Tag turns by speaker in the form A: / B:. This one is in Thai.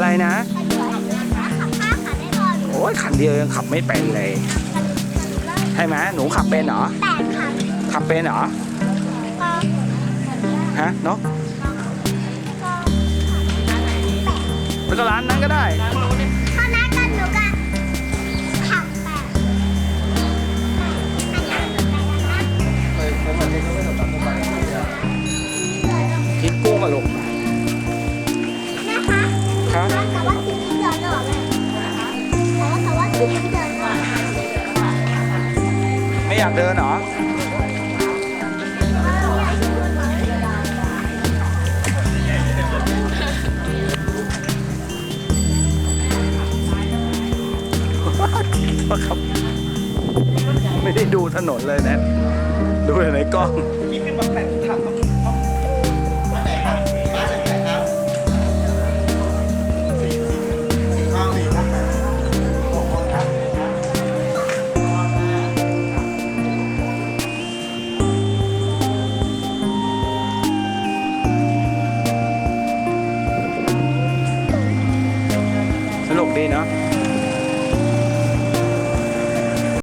A: อะไรนะ โอ้ยคันเดียวยังขับไม่เป็นเลย ใช่ไหมหนูขับเป็นเหรอ
B: แปดขับ
A: ขับเป็นเหรอ ฮะเนาะ
B: ก็
A: แล้วก็ร้านนั้นก็ได้
B: ไม่
A: อยากเดินเหรอครับไม่ได้ดูถนนเลยนะ ดูแต่ในกล้องสนุกดีเน bene.